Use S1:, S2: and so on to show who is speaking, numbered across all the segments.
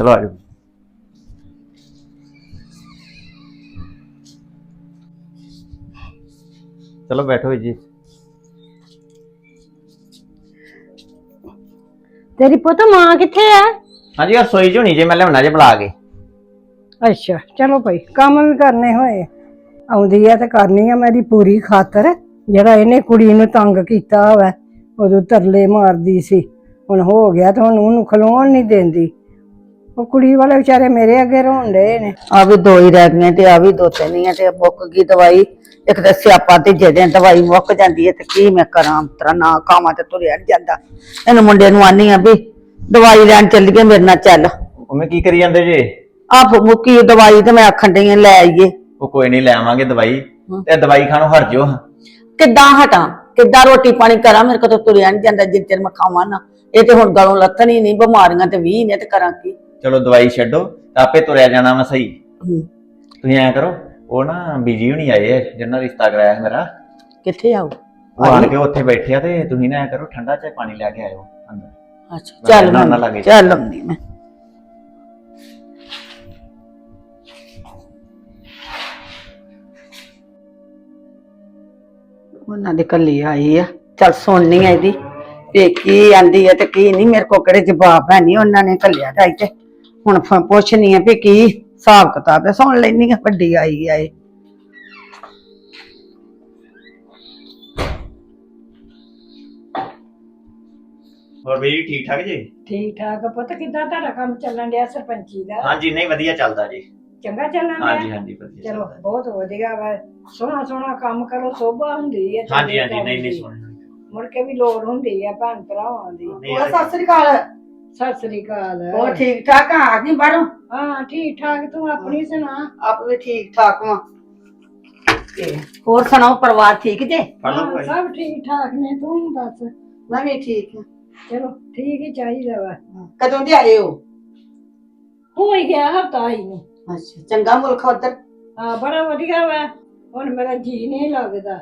S1: ਚਲੋ ਆਜੋ ਚਲੋ ਬੈਠੋ ਜੀ
S2: ਤੇਰੀ ਪੁੱਤ ਮਾਂ ਕਿੱਥੇ ਆ
S1: ਹਾਂਜੀ ਆ ਸੋਈ ਜੁਣੀ ਜੇ ਮੈਂ ਲਿਆਉਣਾ ਜੇ ਬੁਲਾ ਕੇ
S2: ਅੱਛਾ ਚਲੋ ਭਾਈ ਕੰਮ ਵੀ ਕਰਨੇ ਹੋਏ ਆਉਂਦੀ ਆ ਤੇ ਕਰਨੀ ਆ ਮੇਰੀ ਪੂਰੀ ਖਾਤਰ ਜਿਹੜਾ ਇਹਨੇ ਕੁੜੀ ਨੂੰ ਤੰਗ ਕੀਤਾ ਹੋਵੇ ਉਦੋਂ ਤਰਲੇ ਮਾਰਦੀ ਸੀ ਹੁਣ ਹੋ ਗਿਆ ਤੇ ਹੁਣ ਉਹਨੂੰ ਖਲੋਣ ਨਹੀਂ ਦਿੰਦੀ ਉਹ ਕੁੜੀ ਵਾਲੇ ਵਿਚਾਰੇ ਮੇਰੇ ਅੱਗੇ ਰੋਣ ਡਏ ਨੇ।
S3: ਆ ਵੀ ਦੋ ਹੀ ਰਹਿ ਗਈਆਂ ਤੇ ਆ ਵੀ ਦੋ ਤਿੰਨ ਹੀ ਆ ਤੇ ਮੁੱਕ ਗਈ ਦਵਾਈ? ਇੱਕ ਤਾਂ ਸਿਆਪਾ ਤੇ ਜਿਹੜੇ ਦਵਾਈ ਮੁੱਕ ਜਾਂਦੀ ਹੈ ਤੇ ਕੀ ਮੈਂ ਕਰਾਂ? ਤਰਾ ਨਾ ਖਾਵਾਂ ਤੇ ਤੁਰਿਆ ਨੀ ਜਾਂਦਾ। ਇਹਨੂੰ ਮੁੰਡੇ ਨੂੰ ਆਨੀ ਆ ਵੀ ਦਵਾਈ ਲੈਣ ਚੱਲੀਏ ਮੇਰੇ ਨਾਲ ਚੱਲ।
S1: ਉਹਵੇਂ ਕੀ ਕਰੀ ਜਾਂਦੇ ਜੇ?
S3: ਆਪ ਮੁੱਕੀ ਦਵਾਈ ਤੇ ਮੈਂ ਆਖਣ ਡਈ ਆਂ ਲੈ ਆਈਏ।
S1: ਉਹ ਕੋਈ ਨਹੀਂ ਲੈ ਆਵਾਂਗੇ ਦਵਾਈ। ਤੇ ਦਵਾਈ ਖਾਣੋਂ ਹਟ ਜਿਓ।
S3: ਕਿੱਦਾਂ ਹਟਾਂ? ਕਿੱਦਾਂ ਰੋਟੀ ਪਾਣੀ ਕਰਾਂ? ਮੇਰੇ ਕੋਲ ਤਾਂ ਤੁਰਿਆ ਨਹੀਂ ਜਾਂਦਾ ਜਿੰਨ ਚਿਰ ਮੈਂ ਖਾਵਾਂ ਨਾ। ਇਹ ਤੇ ਹੁਣ ਗਲੋਂ ਲੱਥਣ ਹੀ ਨਹੀਂ ਬਿਮਾਰੀਆਂ ਤੇ ਵੀ ਨੇ ਤੇ ਕਰਾਂ ਕੀ?
S1: ਚਲੋ ਦਵਾਈ ਛੱਡੋ ਤਾਂ ਆਪੇ ਤੁਰਿਆ ਜਾਣਾ ਵਾ ਸਹੀ।
S3: ਹੂੰ।
S1: ਤੁਸੀਂ ਐਂ ਕਰੋ ਉਹ ਨਾ ਬੀਜੀ ਹੁਣੀ ਆਏ ਆ ਜਿਹਨਾਂ ਰਿਸ਼ਤਾ ਕਰਾਇਆ ਸੀ ਮੇਰਾ।
S3: ਕਿੱਥੇ ਆਉ
S1: ਉਹ? ਆਣ ਕੇ ਉੱਥੇ ਬੈਠੇ ਆ ਤੇ ਤੁਸੀਂ ਨਾ ਐਂ ਕਰੋ ਠੰਡਾ ਚਾਹ ਪਾਣੀ ਲੈ ਕੇ ਆਇਓ ਅੰਦਰ।
S3: ਅੱਛਾ ਚੱਲ
S1: ਨਾ- ਨਾ
S3: ਮੈਂ
S1: ਲੱਗੇ।
S3: ਚੱਲ ਆਉਂਦੀ ਮੈਂ। ਉਹਨਾਂ ਦੇ ਕੱਲੀ ਆਈ ਆ। ਚੱਲ ਸੁਣਨੀ ਆ ਇਹਦੀ ਤੇ ਕੀ ਆਂਦੀ ਆ ਤੇ ਕੀ ਨਹੀਂ ਮੇਰੇ ਕੋ ਕਿਹੜੇ ਜਵਾਬ ਹੈ ਨਹੀਂ ਉਹਨਾਂ ਨੇ ਕੱਲਿਆ ਤਾਂ ਤੇ ਹੁਣ ਫ- ਪੁੱਛਣੀ ਆ ਵੀ ਕੀ ਹਿਸਾਬ ਕਿਤਾਬ ਹੈ ਸੁਣ ਲੈਣੀ ਆ ਵੱਡੀ ਆਈ ਆ ਇਹ।
S1: ਹੋਰ ਬੀਜੀ ਠੀਕ ਠਾਕ ਜੀ?
S2: ਠੀਕ ਠਾਕ ਪੁੱਤ ਕਿੱਦਾਂ ਤੁਹਾਡਾ ਕੰਮ ਚੱਲਣ ਡਿਆ ਸਰਪੰਚੀ ਦਾ?
S1: ਹਾਂਜੀ ਨਹੀਂ ਵਧੀਆ ਚੱਲਦਾ ਜੀ।
S2: ਚੰਗਾ ਚੱਲਣ
S1: ਹਾਂਜੀ
S2: ਡਿਆ?
S1: ਹਾਂਜੀ ਵਧੀਆ
S2: ਚਲੋ
S1: ਚੱਲਦਾ।
S2: ਬਹੁਤ ਵਧੀਆ ਵਾ। ਸੋਹਣਾ ਸੋਹਣਾ ਕੰਮ ਕਰੋ ਸੋਭਾ ਹੁੰਦੀ ਹੈ
S1: ਹਾਂਜੀ ਹਾਂਜੀ ਨਹੀਂ ਨਹੀਂ
S2: ਦੀ।
S1: ਸੁਣਨਾ
S2: ਮੁੜ ਕੇ ਵੀ ਲੋੜ ਹੁੰਦੀ ਹੈ ਭੈਣ ਭਰਾਵਾਂ ਦੀ।
S1: ਨਹੀਂ,
S3: ਉਹ ਸਤਿ ਸ੍ਰੀ ਅਕਾਲ।
S2: ਸਤਿ ਸ੍ਰੀ ਅਕਾਲ।
S3: ਉਹ ਠੀਕ ਠਾਕ ਆ? ਆ ਗਈ ਬਾਹਰੋਂ?
S2: ਹਾਂ ਠੀਕ ਠਾਕ। ਤੂੰ ਆਪਣੀ ਸੁਣਾ?
S3: ਆਪ ਵੀ ਠੀਕ ਠਾਕ ਵਾਂ। ਤੇ ਹੋਰ ਸੁਣਾਓ ਪਰਿਵਾਰ ਠੀਕ ਜੇ?
S2: ਹਾਂ, ਸਭ ਠੀਕ ਠਾਕ ਨੇ ਤੂੰ ਦੱਸ?
S3: ਮੈਂ ਵੀ ਠੀਕ ਹਾਂ
S2: ਚਲੋ ਠੀਕ ਹੀ ਚਾਹੀਦਾ ਵਾ।
S3: ਕਦੋਂ ਦੇ ਆਏ ਹੋ?
S2: ਹੋ ਹੀ ਗਿਆ ਹਫਤਾ ਹੀ ਨੂੰ।
S3: ਅੱਛਾ ਚੰਗਾ ਮੁਲਕ ਉਧਰ।
S2: ਹਾਂ ਬੜਾ ਵਧੀਆ ਵਾ। ਹੁਣ ਮੇਰਾ ਜੀ ਨਹੀਂ ਲੱਗਦਾ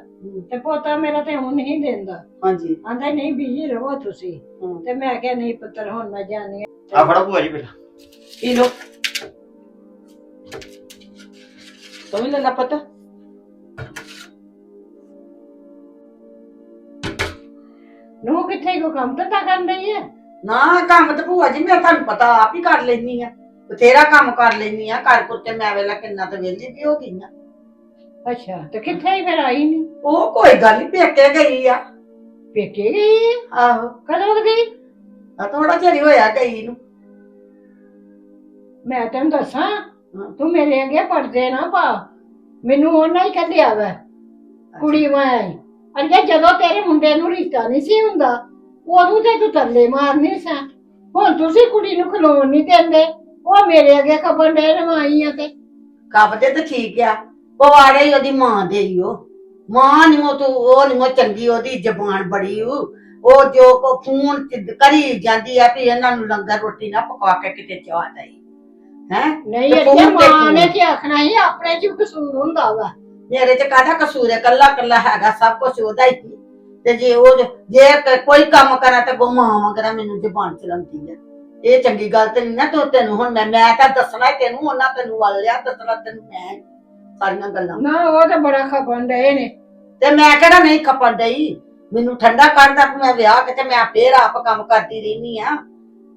S2: ਤੇ ਪੋਤਾ ਮੇਰਾ ਤੇ ਹੁਣ ਨਹੀਂ ਦਿੰਦਾ।
S3: ਹਾਂਜੀ।
S2: ਆਂਦਾ ਨਹੀਂ ਬੀਜੀ ਰਹੋ ਤੁਸੀਂ। ਤੇ ਮੈਂ ਕਿਹਾ ਨਹੀਂ ਪੁੱਤਰ ਹੁਣ ਮੈਂ ਜਾਣੀ
S1: ਆ। ਫੜੋ ਭੂਆ ਜੀ ਪਹਿਲਾਂ।
S3: ਪੀ ਲੋ ਤੂੰ ਵੀ ਲੈ ਲਾ ਪਤਾ।
S2: ਨੂੰ ਕਿੱਥੇ ਕੋ ਕੰਮ ਤਾਂ ਕਰਨ ਰਹੀ ਹੈ
S3: ਨਾ ਕੰਮ ਤੇ ਭੂਆ ਜੀ ਮੈਂ ਤੁਹਾਨੂੰ ਪਤਾ ਆਪ ਹੀ ਕਰ ਲੈਣੀ ਆ। ਬਥੇਰਾ ਕੰਮ ਕਰ ਲੈਣੀ ਆ ਘਰ ਪੁੱਤੇ ਮੈਂ ਵੇਲਾ ਕਿੰਨਾ ਤੇ ਵਿਹਲੀ ਵੀ ਹੋ ਗਈ ਆ।
S2: ਅੱਛਾ ਤੇ ਕਿੱਥੇ ਹੀ ਫਿਰ ਆਈ ਨਹੀਂ
S3: ਉਹ ਕੋਈ ਗੱਲ ਨਹੀਂ ਪੇਕੇ ਗਈ ਆ।
S2: ਪੇਕੇ ਗਈ?
S3: ਆਹੋ।
S2: ਕਦੋਂ ਕੁ ਗਈ?
S3: ਆ ਥੋੜਾ ਚਿਰ ਹੀ ਹੋਇਆ ਗਈ ਨੂੰ।
S2: ਮੈਂ ਤੈਨੂੰ ਦੱਸਾਂ ਤੂੰ ਮੇਰੇ ਅੱਗੇ ਪੜਦੇ ਨਾ ਪਾ। ਮੈਨੂੰ ਉਹਨਾਂ ਹੀ ਕੱਢਿਆ ਵਾ ਕੁੜੀ ਮੈਂ। ਅਰਗੇ ਜਦੋਂ ਤੇਰੇ ਮੁੰਡੇ ਨੂੰ ਰਿਸ਼ਤਾ ਨਹੀਂ ਸੀ ਹੁੰਦਾ ਉਦੋਂ ਤੇ ਤੂੰ ਤਰਲੇ ਮਾਰਨੀ ਸਾਂ। ਹੁਣ ਤੁਸੀਂ ਕੁੜੀ ਨੂੰ ਖਲੋਣ ਨਹੀਂ ਦਿੰਦੇ ਉਹ ਮੇਰੇ ਅੱਗੇ ਖਬਰ ਦੇ ਰਵਾਈ ਆ ਤੇ।
S3: ਕੱਪਦੇ ਤੇ ਠੀਕ ਆ। ਪਵਾੜੇ ਹੀ ਉਹਦੀ ਮਾਂ ਦੇ ਹੀ ਉਹ। ਮਾਂ ਨੀ ਉਹ ਤੂੰ ਉਹ ਨੀ ਉਹ ਚੰਗੀ ਉਹਦੀ ਜ਼ਬਾਨ ਬੜੀ ਉਹ ਉਹ ਜੋ ਕੋ ਫੋਨ ਚ ਕਰੀ ਜਾਂਦੀ ਆ ਵੀ ਇਹਨਾਂ ਨੂੰ ਲੰਗਰ ਰੋਟੀ ਨਾ ਪਕਾ ਕੇ ਕਿਤੇ ਚਾਹ ਦਈ ਹੈ?
S2: ਨਹੀਂ
S3: ਤੇ
S2: ਅਰਗੇ
S3: ਫੋਨ ਤੇ
S2: ਮਾਂ ਨੇ
S3: ਫੋਨ।
S2: ਕੀ ਆਖਣਾ ਸੀ ਆਪਣੇ ਚ ਕਸੂਰ ਹੁੰਦਾ ਵਾ।
S3: ਮੇਰੇ ਚ ਕਾਹਦਾ ਕਸੂਰ ਹੈ? ਕੱਲਾ ਕੱਲਾ ਹੈਗਾ ਸਭ ਕੁਝ ਉਹਦਾ ਹੀ। ਤੇ ਜੇ ਉਹ ਜੇ ਕੋਈ ਕੰਮ ਕਰਾਂ ਤਾਂ ਮਾਂ ਵਗਰਾ ਮੈਨੂੰ ਜ਼ਬਾਨ ਚਲਾਉਂਦੀ ਆ। ਇਹ ਚੰਗੀ ਗੱਲ ਤੇ ਨਹੀਂ ਨਾ ਤੂੰ ਤੈਨੂੰ ਹੁਣ ਮੈਂ ਮੈਂ ਤਾਂ ਦੱਸਣਾ ਤੈਨੂੰ ਉਹਨਾਂ ਤੈਨੂੰ ਵੱਲ ਲਿਆ ਦੱਸਣਾ ਤੈਨੂੰ ਮੈਂ। ਸਾਰੀਆਂ ਗੱਲਾਂ।
S2: ਨਾ ਉਹ ਤਾਂ ਬੜਾ ਖਪਣ ਡਏ ਨੇ।
S3: ਤੇ ਮੈਂ ਕਿਹੜਾ ਨਹੀਂ ਖਪਣ ਡਈ? ਮੈਨੂੰ ਠੰਡਾ ਕੱਢਦਾ ਕਿ ਮੈਂ ਵਿਆਹ ਕੇ ਤੇ ਮੈਂ ਫੇਰ ਆਪ ਕੰਮ ਕਰਦੀ ਰਹਿਨੀ ਆ।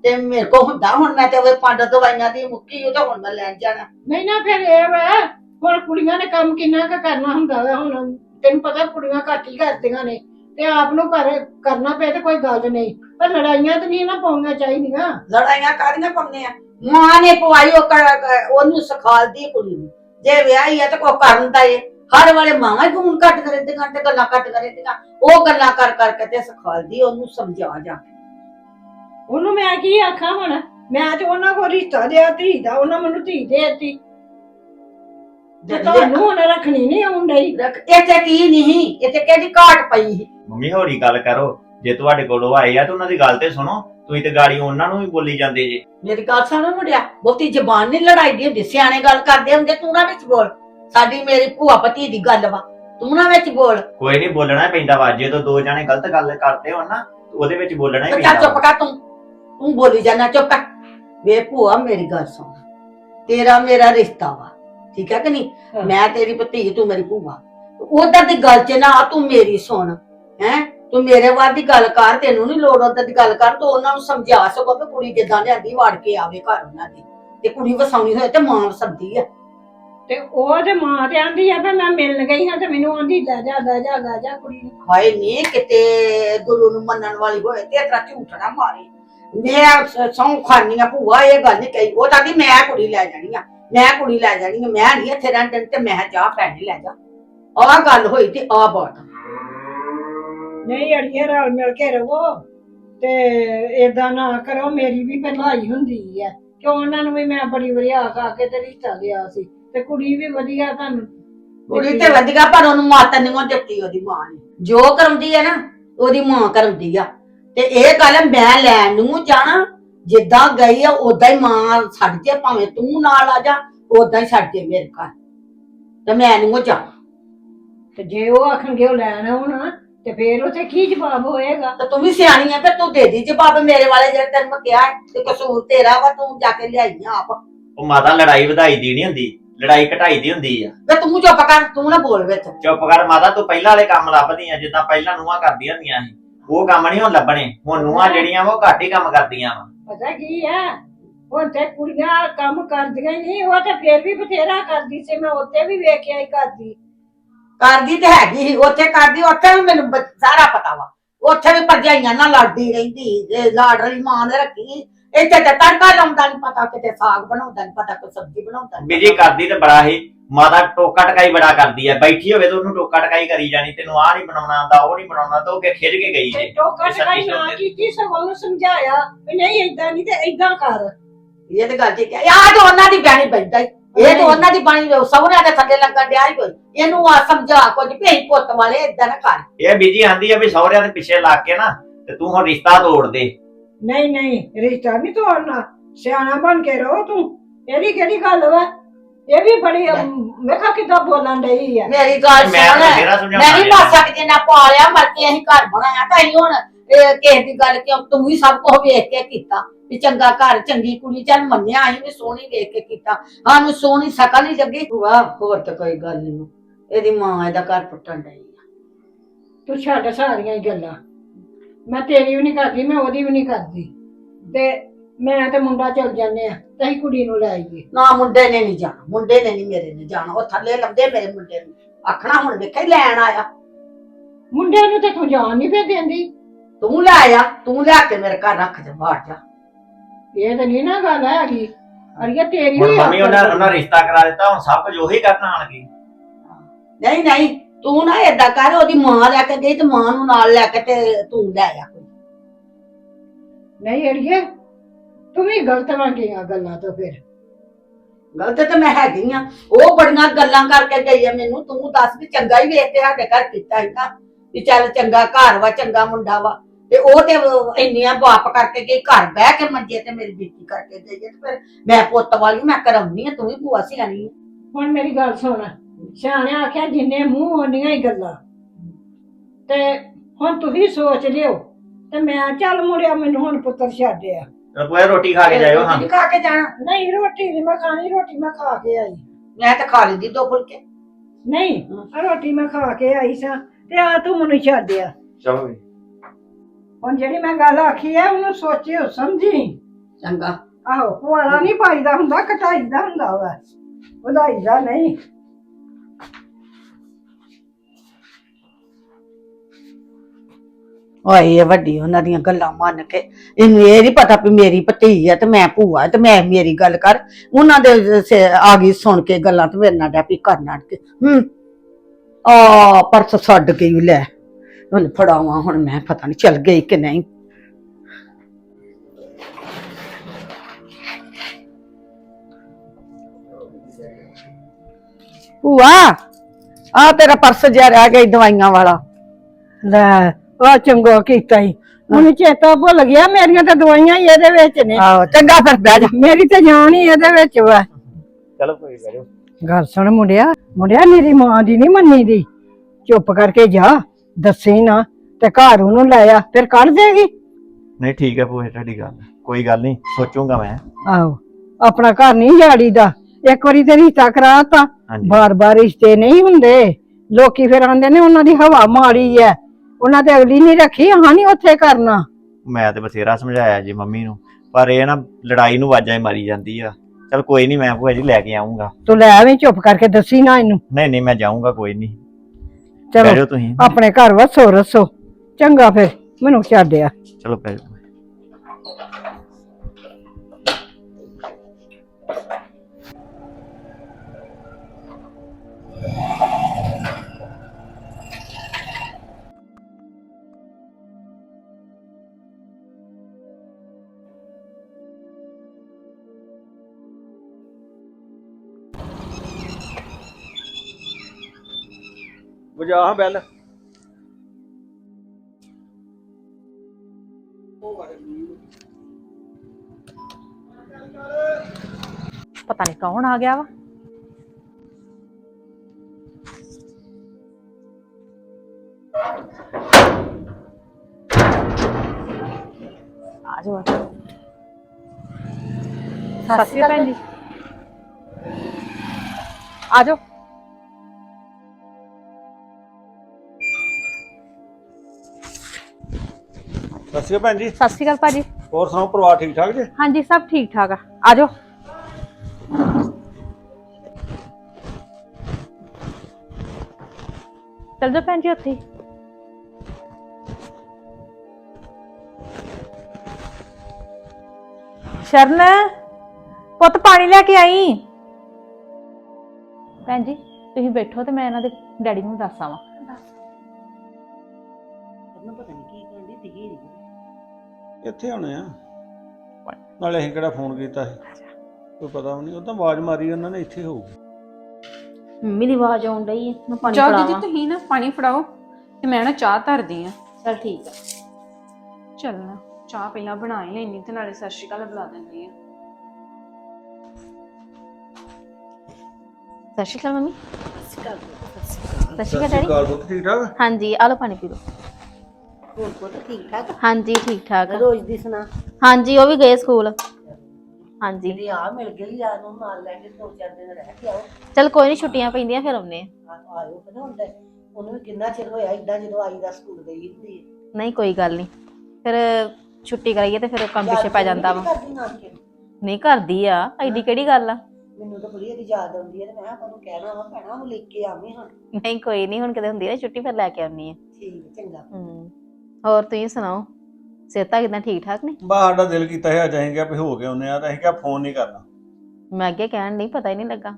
S3: ਤੇ ਮੇਰੇ ਕੋ ਹੁੰਦਾ ਹੁਣ ਮੈਂ ਤੇ ਉਹ ਪੰਡ ਦਵਾਈਆਂ ਦੀ ਮੁੱਕੀ ਉਹ ਤੇ ਹੁਣ ਮੈਂ ਲੈਣ ਜਾਣਾ।
S2: ਨਹੀਂ ਨਾ ਫਿਰ ਇਹ ਵਾ ਹੁਣ ਕੁੜੀਆਂ ਨੇ ਕੰਮ ਕਿੰਨਾ ਕੁ ਕਰਨਾ ਹੁੰਦਾ ਵਾ ਹੁਣ ਤੈਨੂੰ ਪਤਾ ਕੁੜੀਆਂ ਘੱਟ ਹੀ ਕਰਦੀਆਂ ਨੇ। ਤੇ ਆਪ ਨੂੰ ਕਰ ਕਰਨਾ ਪਏ ਤੇ ਕੋਈ ਗੱਲ ਨਹੀਂ। ਪਰ ਲੜਾਈਆਂ ਤਾਂ ਨਹੀਂ ਨਾ ਪਾਉਣੀਆਂ ਚਾਹੀਦੀਆਂ।
S3: ਲੜਾਈਆਂ ਕਾਹਦੀਆਂ ਆ? ਮਾਂ ਨੇ ਪਵਾਈ ਉਹ ਉਹਨੂੰ ਸਿਖਾਲਦੀ ਕੁੜੀ ਨੂੰ। ਜੇ ਵਿਆਹੀ ਆ ਤਾਂ ਕੋ ਕਰਨ ਦਾ ਏ ਹਰ ਵਾਲੇ ਮਾਵਾਂ ਹੀ ਫੋਨ ਕੱਟ ਕਰੇ ਤੇ ਤੇ ਗੱਲਾਂ ਕੱਟ ਕਰੇ ਤੇ ਉਹ ਗੱਲਾਂ ਕਰ ਕਰਕੇ ਤੇ ਸਿਖਾਲਦੀ ਉਹਨੂੰ ਸਮਝਾ ਜਾ ਕੇ।
S2: ਉਹਨੂੰ ਮੈਂ ਕੀ ਆਖਾਂ ਹੁਣ? ਮੈਂ ਤੇ ਉਹਨਾਂ ਕੋਲ ਰਿਸ਼ਤਾ ਦਿਆ ਧੀ ਦਾ ਉਹਨਾਂ ਮੈਨੂੰ ਧੀ ਦੇ ਦਿੱਤੀ। ਤੇ ਤੁਹਾਨੂੰ ਹੁਣ ਰੱਖਣੀ ਨਹੀਂ ਆਉਣ ਡਈ।
S3: ਇੱਥੇ ਕੀ ਨਹੀਂ ਇੱਥੇ ਕਿਹੜੀ ਘਾਟ ਪਈ ਸੀ?
S1: ਮੰਮੀ ਹੋਰੀ ਗੱਲ ਕਰੋ। ਜੇ ਤੁਹਾਡੇ ਕੋਲ ਉਹ ਆਏ ਆ ਤਾਂ ਉਹਨਾਂ ਦੀ ਗੱਲ ਤੇ ਸੁਣੋ। ਤੁਸੀਂ ਤੇ ਗਾੜੀ ਉਹਨਾਂ ਨੂੰ ਵੀ ਬੋਲੀ ਜਾਂਦੇ ਜੇ।
S3: ਮੇਰੀ ਗੱਲ ਸੁਣ ਮੁੰਡਿਆ ਬਹੁਤੀ ਜ਼ਬਾਨ ਨਹੀਂ ਲੜਾਈ ਦੀ ਹੁੰਦੀ ਸਿਆਣੇ ਗੱਲ ਕਰਦੇ ਹੁੰਦੇ ਤੂੰ ਨਾ ਵਿੱਚ ਬੋਲ। ਸਾਡੀ ਮੇਰੀ ਭੂਆ ਪਤੀ ਦੀ ਗੱਲ ਵਾ ਤੂੰ ਨਾ ਵਿੱਚ ਬੋਲ।
S1: ਕੋਈ ਨਹੀਂ ਬੋਲਣਾ ਹੀ ਪੈਂਦਾ ਵਾ ਜਦੋਂ ਦੋ ਜਣੇ ਗਲਤ ਗੱਲ ਕਰਦੇ ਹੋਣ ਨਾ ਉਹਦੇ ਵਿੱਚ ਬੋਲਣਾ ਹੀ
S3: ਤੇ
S1: ਪੈਂਦਾ
S3: ਚੁੱਪ
S1: ਵਾ।
S3: ਕਰ ਤੂੰ ਤੂੰ ਬੋਲੀ ਜਾਣਾ ਚੁੱਪ ਕਰ। ਵੇ ਭੂਆ ਮੇਰੀ ਗੱਲ ਸੁਣ। ਤੇਰਾ ਮੇਰਾ ਰਿਸ਼ਤਾ ਵਾ ਠੀਕ ਹੈ ਕਿ ਨਹੀਂ?
S2: ਹਾਂ।
S3: ਮੈਂ ਤੇਰੀ ਭਤੀ ਤੂੰ ਮੇਰੀ ਭੂਆ। ਉਧਰ ਦੀ ਗੱਲ 'ਚ ਨਾ ਆ, ਤੂੰ ਮੇਰੀ ਸੁਣ ਹੈ? ਤੂੰ ਮੇਰੇ ਵੱਲ ਦੀ ਗੱਲ ਕਰ ਤੈਨੂੰ ਨਹੀਂ ਲੋੜ ਉਧਰ ਦੀ ਗੱਲ ਕਰ ਤੂੰ ਉਹਨਾਂ ਨੂੰ ਸਮਝਾ ਸਕੋ ਕਿ ਕੁੜੀ ਜਿੱਦਾਂ ਲਿਆਂਦੀ ਵੜ ਕੇ ਆਵੇ ਘਰ ਉਹਨਾਂ ਦੀ। ਤੇ ਕੁੜੀ ਵਸਾਉਣੀ ਹੋਏ ਤੇ ਮਾਂ ਵਸਦੀ ਆ।
S2: ਤੇ ਉਹ ਤੇ ਮਾਂ ਤੇ ਆਂਦੀ ਆ ਵੀ ਮੈਂ ਮਿਲਣ ਗਈ ਹਾਂ ਤੇ ਮੈਨੂੰ ਆਂਦੀ ਲੈ ਜਾ ਲੈ ਜਾ ਲੈ ਜਾ ਕੁੜੀ ਨੂੰ।
S3: ਹਾਏ ਨੀ ਕਿਤੇ ਗੁਰੂ ਨੂੰ ਮੰਨਣ ਵਾਲੀ ਹੋਏ ਤੇ ਤੇਰਾ ਝੂਠ ਨਾ ਮਾਰੇ। ਮੈਂ ਸੌਂ ਖਾਨੀ ਆ ਭੂਆ ਇਹ ਗੱਲ ਨਹੀਂ ਕਹੀ। ਉਹ ਤਾਂ ਕਹਿੰਦੀ ਮੈਂ ਕੁੜੀ ਲੈ ਜਾਣੀ ਆ ਮੈਂ ਕੁੜੀ ਲੈ ਜਾਣੀ ਆ ਮੈਂ ਨਹੀਂ ਇੱਥੇ ਰਹਿਣ ਦੇਣੀ ਤੇ ਮੈਂ ਜਾ ਭੈਣੇ ਲੈ ਜਾ। ਆਹ ਗੱਲ ਹੋਈ ਤੇ ਆ ਬਾਤ
S2: ਨਹੀਂ ਅੜੀਏ ਰਲ ਮਿਲ ਕੇ ਰਵੋ। ਤੇ ਏਦਾਂ ਨਾ ਕਰੋ ਮੇਰੀ ਵੀ ਭਲਾਈ ਹੁੰਦੀ ਹੈ ਕਿਉਂ ਉਹਨਾਂ ਨੂੰ ਵੀ ਮੈਂ ਬੜੀ ਵਧੀਆ ਖਾ ਕੇ ਤੇ ਰਿਸ਼ਤਾ ਲਿਆ ਸੀ। ਤੇ ਕੁੜੀ ਵੀ ਵਧੀਆ ਤੁਹਾਨੂੰ
S3: ਕੁੜੀ ਤੇ ਵਧੀਆ ਪਰ ਉਹਨੂੰ ਮਾਤਾ ਨਹੀਂ ਦਿੱਤੀ ਉਹਦੀ ਮਾਂ ਨੇ। ਜੋ ਕਰਮਦੀ ਹੈ ਨਾ ਉਹਦੀ ਮਾਂ ਕਰਮਦੀ ਆ। ਤੇ ਇਹ ਗੱਲ ਮੈਂ ਲੈਣ ਨੂੰ ਜਾਣਾ ਜਿੱਦਾਂ ਗਈ ਆ ਉਦਾਂ ਹੀ ਮਾਂ ਛੱਡ ਜੇ ਭਾਵੇਂ ਤੂੰ ਨਾਲ ਆ ਜਾ ਉਦਾਂ ਹੀ ਛੱਡ ਜੇ ਮੇਰੇ ਘਰ। ਤੇ ਮੈਂ ਨਹੀਂ ਜਾਣਾ।
S2: ਤੇ ਜੇ ਉਹ ਆਖਣਗੇ ਉਹ ਲੈਣ ਆਉਣਾ ਤੇ ਫੇਰ ਉਥੇ ਕੀ ਜਵਾਬ ਹੋਏਗਾ?
S3: ਤੇ ਤੂੰ ਵੀ ਸਿਆਣੀ ਆ ਤੇ ਤੂੰ ਦੇ ਦੀ ਜਵਾਬ। ਮੇਰੇ ਵਾਲੇ ਜਿਹੜੇ ਤੈਨੂੰ ਮੈਂ ਕਿਹਾ ਹੈ, ਤੇ ਕਸੂਰ ਤੇਰਾ ਵਾ ਤੂੰ ਜਾ ਕੇ ਲਿਆਈ ਆ ਆਪ।
S1: ਉਹ ਮਾਤਾ ਲੜਾਈ ਵਧਾਈ ਦੀ ਨਹੀਂ ਹੁੰਦੀ ਲੜਾਈ ਘਟਾਈ ਦੀ ਹੁੰਦੀ ਆ।
S3: ਤੇ ਤੂੰ ਚੁੱਪ ਕਰ ਤੂੰ ਨਾ ਬੋਲ ਵਿੱਚ।
S1: ਚੁੱਪ ਕਰ ਮਾਤਾ ਤੂੰ ਪਹਿਲਾਂ ਵਾਲੇ ਕੰਮ ਲੱਭਦੀ ਆ ਜਿੱਦਾਂ ਪਹਿਲਾਂ ਨੂੰਹਾਂ ਕਰਦੀਆਂ ਹੁੰਦੀਆਂ ਸੀ। ਉਹ ਕੰਮ ਨਹੀਂ ਹੁਣ ਲੱਭਣੇ ਹੁਣ ਨੂੰਹਾਂ ਜਿਹੜੀਆਂ ਵਾ ਉਹ ਘੱਟ ਹੀ ਕੰਮ ਕਰਦੀਆਂ ਵਾ।
S2: ਪਤਾ ਕੀ ਹੈ ਹੁਣ ਤੇ ਕੁੜੀਆਂ ਕੰਮ ਕਰਦੀਆਂ ਹੀ ਨਹੀਂ ਉਹ ਤੇ ਫੇਰ ਵੀ ਬਥੇਰਾ ਕਰਦੀ ਸੀ ਮੈਂ ਉੱਤੇ ਵੀ ਵੇਖਿਆ ਹੀ ਕਰਦੀ।
S3: ਕਰਦੀ ਤੇ ਹੈਗੀ ਸੀ ਉੱਥੇ ਕਰਦੀ ਉੱਥੇ ਵੀ ਮੈਨੂੰ ਬ- ਸਾਰਾ ਪਤਾ ਵਾ। ਉੱਥੇ ਵੀ ਭਰਜਾਈਆਂ ਨਾਲ ਲੜਦੀ ਰਹਿੰਦੀ ਇਹ ਲਾੜ ਰਹੀ ਮਾਂ ਨੇ ਰੱਖੀ ਇੱਥੇ ਤੇ ਤੜਕਾ ਲਾਉਂਦਾ ਨਹੀਂ ਪਤਾ ਕਿਤੇ ਸਾਗ ਬਣਾਉਂਦਾ ਨਹੀਂ ਪਤਾ ਕੋਈ ਸਬਜ਼ੀ ਬਣਾਉਂਦਾ ਨੀ
S1: ਬਿਜ਼ੀ ਕਰਦੀ ਤੇ ਬੜਾ ਹੀ ਮਾਤਾ ਟੋਕਾ ਟਕਾਈ ਬੜਾ ਕਰਦੀ ਆ ਬੈਠੀ ਹੋਵੇ ਤਾਂ ਉਹਨੂੰ ਟੋਕਾ ਟਕਾਈ ਕਰੀ ਜਾਣੀ ਤੈਨੂੰ ਆਹ ਨਹੀਂ ਬਣਾਉਣਾ ਆਉਂਦਾ ਉਹ ਨਹੀਂ ਬਣਾਉਣਾ ਤਾਂ ਉਹ ਕਿ ਖਿੱਚ ਕੇ ਗਈ
S2: ਤੇ
S1: ਜੇ
S2: ਟੋਕਾ ਟਕਾਈ ਨਾ। ਕੀਤੀ ਸਗੋਂ ਨੂੰ ਸਮਝਾਇਆ ਵੀ ਨਹੀਂ ਏਦਾਂ ਨਹੀਂ ਤੇ ਏਦਾਂ ਕਰ।
S3: ਇਹ ਤੇ ਗੱਲ ਠੀਕ ਹੈ। ਆਹ ਤਾਂ ਉਹਨਾਂ ਦੀ ਬਹਿਣੀ ਪੈਂਦਾ ਈ। ਇਹ ਤਾਂ ਉਹਨਾਂ ਦੀ ਬਾਣੀ ਸਹੁਰਿਆਂ ਦੇ ਥੱਲੇ ਲੱਗਣ ਡਿਆ ਹੀ ਕੋਈ। ਇਹਨੂੰ ਆ ਸਮਝਾ ਕੁਝ ਭੇਈ ਪੁੱਤ ਵਾਲੇ ਏਦਾਂ ਨਾ ਕਰ।
S1: ਇਹ ਬੀਜੀ ਆਂਦੀ ਆ ਵੀ ਸਹੁਰਿਆਂ ਦੇ ਪਿੱਛੇ ਲੱਗ ਕੇ ਨਾ ਤੇ ਤੂੰ ਹੁਣ ਰਿਸ਼ਤਾ ਤੋੜ ਦੇ।
S2: ਨਹੀਂ ਨਹੀਂ ਰਿਸ਼ਤਾ ਨਹੀਂ ਤੋੜਨਾ। ਸਿਆਣਾ ਬਣ ਕੇ ਰਹੋ ਤੂੰ। ਇਹਦੀ ਕਿਹੜੀ ਗੱਲ ਵਾ? ਇਹ ਵੀ ਬੜੀ ਵੇਖਾ ਕਿਦਾਂ ਬੋਲਣ ਡਈ ਆ?
S3: ਮੇਰੀ ਗੱਲ
S1: ਮੈਂ
S3: ਸੁਣ। ਮੈਂ ਵੀ ਮਾਸਾ ਕਿ ਜਿੰਨਾ ਪਾਲਿਆ ਮਰ ਕੇ ਅਸੀਂ ਘਰ ਬਣਾਇਆ ਤਾਂ ਅਸੀਂ ਹੁਣ ਇਹ ਕਿਸੇ ਦੀ ਗੱਲ ਕਿਉਂ? ਤੂੰ ਵੀ ਸਭ ਕੁਝ ਵੇਖ ਕੇ ਕੀਤਾ ਵੀ ਚੰਗਾ ਘਰ ਚੰਗੀ ਕੁੜੀ ਚੱਲ ਮੰਨਿਆ ਅਸੀਂ ਵੀ ਸੋਹਣੀ ਵੇਖ ਕੇ ਕੀਤਾ। ਸਾਨੂੰ ਸੋਹਣੀ ਸਕਲ ਨਹੀਂ ਜੱਗੀ ਵਾਹ ਹੋਰ ਤਾਂ ਕੋਈ ਗੱਲ ਨਹੀਂ ਇਹਦੀ ਮਾਂ ਇਹਦਾ ਘਰ ਪੁੱਟਣ ਡਈ ਆ।
S2: ਤੂੰ ਛੱਡ ਸਾਰੀਆਂ ਹੀ ਗੱਲਾਂ। ਮੈਂ ਤੇਰੀ ਵੀ ਨਹੀਂ ਕਰਦੀ ਮੈਂ ਉਹਦੀ ਵੀ ਨਹੀਂ ਕਰਦੀ। ਤੇ ਮੈਂ ਤੇ ਮੁੰਡਾ ਚਲ ਜਾਂਦੇ ਆ ਤੇ ਅਸੀਂ ਕੁੜੀ ਨੂੰ ਲੈ ਆਈਏ।
S3: ਨਾ ਮੁੰਡੇ ਨੇ ਨਹੀਂ ਜਾਣਾ। ਮੁੰਡੇ ਨੇ ਨਹੀਂ ਮੇਰੇ ਨੇ ਜਾਣਾ। ਉਹ ਥੱਲੇ ਲੰਦੇ ਮੇਰੇ ਮੁੰਡੇ ਨੂੰ। ਆਖਣਾ ਹੁਣ ਵੇਖਿਆ ਹੀ ਲੈਣ ਆਇਆ।
S2: ਮੁੰਡੇ ਨੂੰ ਤੇ ਤੂੰ ਜਾਣ ਨਹੀਂ ਫੇਰ ਦਿੰਦੀ।
S3: ਤੂੰ ਲੈ ਆ ਤੂੰ ਲਿਆ ਕੇ ਮੇਰੇ ਘਰ ਰੱਖ ਜਾ ਬਾਹਰ ਜਾ।
S2: ਇਹ ਤਾਂ ਨਹੀਂ ਨਾ ਗੱਲ ਹੈਗੀ। ਅੜੀਏ ਤੇਰੀ
S1: ਹੁਣ
S2: ਵੀ
S1: ਮੰਮੀ ਉਹਨਾਂ ਉਹਨਾਂ ਰਿਸ਼ਤਾ ਕਰਾ ਦਿੱਤਾ ਹੁਣ ਸਭ ਕੁਝ ਉਹੀ ਕਰਨ ਆਣਗੇ
S3: ਨਹੀਂ ਨਹੀਂ ਤੂੰ ਨਾ ਏਦਾਂ ਕਰ ਉਹਦੀ ਮਾਂ ਲੈ ਕੇ ਗਈ ਤੇ ਮਾਂ ਨੂੰ ਨਾਲ ਲੈ ਕੇ ਤੇ ਤੂੰ ਲੈ ਆ
S2: ਨਹੀਂ ਅੜੀਏ ਤੂੰ ਵੀ ਗਲਤ ਬਣ ਗਈਆਂ ਗੱਲਾਂ ਤੋਂ ਫਿਰ।
S3: ਗਲਤ ਤੇ ਮੈਂ ਹੈਗੀ ਆ। ਉਹ ਬੜੀਆਂ ਗੱਲਾਂ ਕਰਕੇ ਗਈ ਆ ਮੈਨੂੰ। ਤੂੰ ਦੱਸ ਵੀ ਚੰਗਾ ਹੀ ਵੇਖ ਕੇ ਸਾਡੇ ਘਰ ਕੀਤਾ ਸੀ ਨਾ। ਵੀ ਚੱਲ ਚੰਗਾ ਘਰ ਵਾ ਚੰਗਾ ਮੁੰਡਾ ਵਾ। ਤੇ ਉਹ ਤੇ ਇੰਨੀਆਂ ਬਾਪ ਕਰਕੇ ਗਈ ਘਰ ਬਹਿ ਕੇ ਮੰਜੇ ਤੇ ਮੇਰੀ ਬੇਟੀ ਕਰਕੇ ਗਈ ਤੇ ਫਿਰ ਮੈਂ ਪੁੱਤ ਵਾਲੀ ਮੈਂ ਕਰਾਉਣੀ ਆ ਤੂੰ ਵੀ ਭੂਆ ਸਿਆਣੀ ਆ।
S2: ਹੁਣ ਮੇਰੀ ਗੱਲ ਸੁਣ। ਸਿਆਣੇ ਆਖਿਆ ਜਿੰਨੇ ਮੂੰਹ ਓਨੀਆਂ ਹੀ ਗੱਲਾਂ। ਤੇ ਹੁਣ ਤੁਸੀਂ ਸੋਚ ਲਿਓ। ਤੇ ਮੈਂ ਚੱਲ ਮੁੜਿਆ ਮੈਨੂੰ ਹੁਣ ਪੁੱਤਰ ਛੱਡਿਆ।
S1: ਕੋਈ ਰੋਟੀ ਖਾ ਕੇ ਜਾਇਓ ਹਾਂ।
S3: ਖਾ ਕੇ ਜਾਣਾ?
S2: ਨਹੀਂ ਰੋਟੀ ਨਹੀਂ ਮੈਂ ਖਾਣੀ ਰੋਟੀ ਮੈਂ ਖਾ ਕੇ ਆਈ।
S3: ਮੈਂ ਤਾਂ ਖਾ ਲੈਂਦੀ ਦੋ ਫੁਲਕੇ।
S2: ਨਹੀਂ ਰੋਟੀ ਮੈਂ ਖਾ ਕੇ ਆਈ ਸਾਂ ਤੇ ਆ ਤੂੰ ਮੈਨੂੰ ਛੱਡਿਆ।
S1: ਚਲੋ
S2: ਹੁਣ ਜਿਹੜੀ ਮੈਂ ਗੱਲ ਆਖੀ ਹੈ ਉਹਨੂੰ ਸੋਚਿਓ ਸਮਝੀ?
S3: ਚੰਗਾ।
S2: ਆਹੋ ਪੁਆਲਾ ਨਹੀਂ ਪਾਈਦਾ ਹੁੰਦਾ ਕਟਾਈ ਦਾ ਹੁੰਦਾ ਵਾ। ਵਧਾਈ ਦਾ ਨਹੀਂ।
S3: ਓਏ ਇਹ ਵੱਡੀ ਉਹਨਾਂ ਦੀਆਂ ਗੱਲਾਂ ਮੰਨ ਕੇ। ਇਹਨੂੰ ਇਹ ਨਹੀਂ ਪਤਾ ਵੀ ਮੇਰੀ ਭਤੀ ਆ ਤੇ ਮੈਂ ਭੂਆ ਤੇ ਮੈਂ ਮੇਰੀ ਗੱਲ ਕਰ। ਉਹਨਾਂ ਦੇ ਸ- ਆ ਗਈ ਸੁਣ ਕੇ ਗੱਲਾਂ ਤੇ ਮੇਰੇ ਨਾਲ ਡੈਪੀ ਕਰਨ ਅੜ ਕੇ ਹੂੰ। ਆ ਪਰਸ ਛੱਡ ਕੇ ਲੈ। ਹੁਣ ਫੜਾਵਾਂ ਹੁਣ ਮੈਂ ਪਤਾ ਨਹੀਂ ਚੱਲ ਗਈ ਕਿ ਨਹੀਂ। ਭੂਆ ਆ ਤੇਰਾ ਪਰਸ ਜਿਹਾ ਰਹਿ ਗਿਆ ਈ ਦਵਾਈਆਂ ਵਾਲਾ।
S2: ਲੈ ਆ ਚੰਗੋ ਕੀਤਾ ਹੀ ਮੈਨੂੰ ਚੇਤਾ ਭੁੱਲ ਗਿਆ ਮੇਰੀਆਂ ਤਾਂ ਦਵਾਈਆਂ ਹੀ ਇਹਦੇ ਵਿੱਚ ਨੇ।
S3: ਆਹੋ ਚੰਗਾ ਫਿਰ ਬਹਿ ਜਾ।
S2: ਮੇਰੀ ਤਾਂ ਜਾਨ ਹੀ ਇਹਦੇ ਵਿੱਚ ਵਾ।
S1: ਚਲੋ ਕੋਈ ਗੱਲ
S2: ਗੱਲ ਸੁਣ ਮੁੰਡਿਆ ਮੁੰਡਿਆ ਮੇਰੀ ਮਾਂ ਦੀ ਨਹੀਂ ਮੰਨੀ ਦੀ ਚੁੱਪ ਕਰਕੇ ਜਾ। ਦੱਸੇ ਨਾ ਤੇ ਘਰ ਉਹਨੂੰ ਲਾਇਆ ਫਿਰ ਕੱਢ ਦੇਗੀ
S1: ਨਹੀਂ ਠੀਕ ਹੈ ਭੂਏ ਤੁਹਾਡੀ ਗੱਲ। ਕੋਈ ਗੱਲ ਨਹੀਂ ਸੋਚੂਗਾ ਮੈਂ।
S2: ਆਹੋ ਆਪਣਾ ਘਰ ਨਹੀਂ ਜਾੜੀਦਾ ਇੱਕ ਵਾਰੀ ਤੇ ਰਿਸ਼ਤਾ ਕਰਾਤਾ।
S1: ਹਾਂਜੀ।
S2: ਬਾਰ-ਬਾਰ ਰਿਸ਼ਤੇ ਨਹੀਂ ਹੁੰਦੇ। ਲੋਕੀ ਫਿਰ ਆਂਦੇ ਨੇ ਉਹਨਾਂ ਦੀ ਹਵਾ ਮਾੜੀ ਐ। ਉਹਨਾਂ ਤੇ ਅਗਲੀ ਨਹੀਂ ਰੱਖੀ ਹਾਂ ਨਹੀਂ ਉੱਥੇ ਕਰਨਾ।
S1: ਮੈਂ ਤੇ ਬਥੇਰਾ ਸਮਝਾਇਆ ਜੀ ਮੰਮੀ ਨੂੰ। ਪਰ ਇਹ ਨਾ ਲੜਾਈ ਨੂੰ ਵਾਜਾਂ ਹੀ ਮਾਰੀ ਜਾਂਦੀ ਆ। ਚਲ ਕੋਈ ਨਹੀਂ ਮੈਂ ਭੂਆ ਜੀ ਲੈ ਕੇ ਆਉਂਗਾ
S2: ਤੂੰ ਲੈ ਐਵੇਂ ਚੁੱਪ ਕਰਕੇ ਦੱਸੀ ਨਾ ਇਹਨੂੰ।
S1: ਨਹੀਂ ਨਹੀਂ ਮੈਂ ਜਾਊਂਗਾ ਕੋਈ ਨਹੀਂ।
S2: ਚਲੋ
S1: ਤੁਸੀਂ।
S2: ਆਪਣੇ ਘਰ ਵਸੋ ਰਸੋ। ਚੰਗਾ ਫਿਰ ਮੈਨੂੰ ਛੱਡਿਆ
S1: ਚਲੋ ਬੈਠੋ
S4: ਵਜਾ ਹਾਂ ਬੈਲ।
S5: ਪਤਾ ਨਹੀਂ ਕੌਣ ਆ ਗਿਆ ਵਾ। ਆ ਜਾਓ। ਸਤਿ ਸ਼੍ਰੀ ਅਕਾਲ ਭੈਣ ਜੀ। ਆ ਜਾਓ।
S4: ਸਤਿ ਸ਼੍ਰੀ ਅਕਾਲ ਭੈਣ ਜੀ।
S5: ਸਤਿ ਸ਼੍ਰੀ ਅਕਾਲ ਭਾਜੀ।
S4: ਹੋਰ ਸੁਣਾਓ ਪਰਿਵਾਰ ਠੀਕ ਠਾਕ ਜੀ?
S5: ਹਾਂਜੀ ਸਭ ਠੀਕ ਠਾਕ ਆ। ਆ ਜਾਓ। ਚੱਲ ਜਾਓ ਭੈਣ ਜੀ ਉੱਥੇ ਹੀ। ਸ਼ਰਨ ਪੁੱਤ ਪਾਣੀ ਲੈ ਕੇ ਆਈ। ਭੈਣ ਜੀ ਤੁਸੀਂ ਬੈਠੋ ਤੇ ਮੈਂ ਇਹਨਾਂ ਦੇ ਡੈਡੀ ਨੂੰ ਦੱਸ ਆਵਾਂ।
S4: ਇੱਥੇ ਆਉਣੇ ਆ। ਨਾਲੇ ਅਸੀਂ ਕਿਹੜਾ ਫੋਨ ਕੀਤਾ ਸੀ? ਕੋਈ ਪਤਾ ਨਹੀਂ ਉਹ ਤਾਂ ਆਵਾਜ਼ ਮਾਰੀ ਉਹਨਾਂ ਨੇ ਇੱਥੇ ਹੋਊਗੀ।
S6: ਮੰਮੀ ਦੀ ਆਵਾਜ਼ ਆਉਣ ਡਈ ਹੈ ਮੈਂ ਪਾਣੀ
S7: ਚਾਹ ਦੀਦੀ ਤੁਸੀਂ ਨਾ ਪਾਣੀ ਫੜਾਓ ਤੇ ਮੈਂ ਨਾ ਚਾਹ ਧਰਦੀ ਆ।
S6: ਚਲ ਠੀਕ ਆ।
S7: ਚੱਲ ਨਾ ਚਾਹ ਪਹਿਲਾਂ ਬਣਾ ਹੀ ਲੈਣੀ ਤੇ ਨਾਲੇ ਸਤਿ ਸ਼੍ਰੀ ਅਕਾਲ ਬੁਲਾ ਦਿੰਦੀ ਆ
S6: ਸਤਿ ਸ਼੍ਰੀ ਅਕਾਲ ਮੰਮੀ। ਸਤਿ ਸ਼੍ਰੀ ਅਕਾਲ।
S4: ਬੁੱਕ ਠੀਕ ਠਾਕ?
S6: ਹਾਂਜੀ ਆ ਲਓ ਪਾਣੀ ਪੀ ਲਓ।
S3: ਹੋਰ ਪੁੱਤ ਠੀਕ ਠਾਕ?
S6: ਹਾਂਜੀ ਠੀਕ ਠਾਕ।
S3: ਰੋਜ਼ ਦੀ ਸੁਣਾ।
S6: ਹਾਂਜੀ ਉਹ ਵੀ ਗਏ ਸਕੂਲ। ਹਾਂਜੀ।
S3: ਜਿਹੜੀ ਆ ਮਿਲ ਗਈ ਯਾਰ ਨੂੰ ਨਾਲ ਲੈ ਕੇ ਦੋ ਚਾਰ ਦਿਨ ਰਹਿ ਕੇ ਆਓ।
S6: ਚਲ ਕੋਈ ਨਹੀਂ ਛੁੱਟੀਆਂ ਪੈਂਦੀਆਂ ਫਿਰ ਆਉਨੇ ਆ।
S3: ਆ- ਆਇਓ ਪਤਾ ਹੁੰਦਾ ਉਹਨੂੰ ਵੀ ਕਿੰਨਾ ਚਿਰ ਹੋਇਆ ਇਦਾਂ ਜਦੋਂ ਆਈ ਦਾ ਸਕੂਲ ਗਈ ਹੁੰਦੀ ਹੈ
S6: ਨਹੀਂ ਕੋਈ ਗੱਲ ਨਹੀਂ ਫਿਰ ਛੁੱਟੀ ਕਰਾਈਏ ਤੇ ਫਿਰ ਕੰਮ ਪਿੱਛੇ ਪੈ ਜਾਂਦਾ ਵਾ।
S3: ਕਰਦੀ ਨਾਨਕੇ? ਨੂੰ।
S6: ਨਹੀਂ ਕਰਦੀ ਆ। ਐਡੀ ਕਿਹੜੀ ਗੱਲ ਆ?
S3: ਮੈਨੂੰ ਤਾਂ ਬੜੀ ਇਹਦੀ ਯਾਦ ਆਉਂਦੀ ਹੈ ਤੇ ਮੈਂ ਆਪਾਂ ਨੂੰ ਕਹਿਣਾ ਵਾ ਭੈਣਾ ਉਹ ਲੈ ਕੇ ਆਵੀਂ ਹੁਣ।
S6: ਨਹੀਂ ਕੋਈ ਨਹੀਂ ਹੁਣ ਕਿਤੇ ਹੁੰਦੀ ਨਾ ਛੁੱਟੀ ਫਿਰ ਲੈ ਕੇ ਆਉਣੀ ਆ।
S3: ਠੀਕ ਹੈ, ਚੰਗਾ।
S6: ਹੂੰ। ਹੋਰ ਤੁਸੀਂ ਸੁਣਾਓ? ਸਿਹਤਾਂ ਕਿਦਾਂ ਠੀਕ ਠਾਕ ਨੇ?
S4: ਬਾ ਸਾਡਾ ਦਿਲ ਕੀਤਾ ਹੈ ਅੱਜ ਅਸੀਂ ਕਿਹਾ ਵੀ ਹੋ ਕੇ ਆਉਨੇ ਆ ਤਾਂ ਅਸੀਂ ਕਿਹਾ ਫੋਨ ਨਹੀਂ ਕਰਨਾ।
S6: ਮੈਂ ਅੱਗੇ ਕਹਿਣ ਨਹੀਂ ਪਤਾ ਹੀ ਨਹੀਂ ਲੱਗਾ।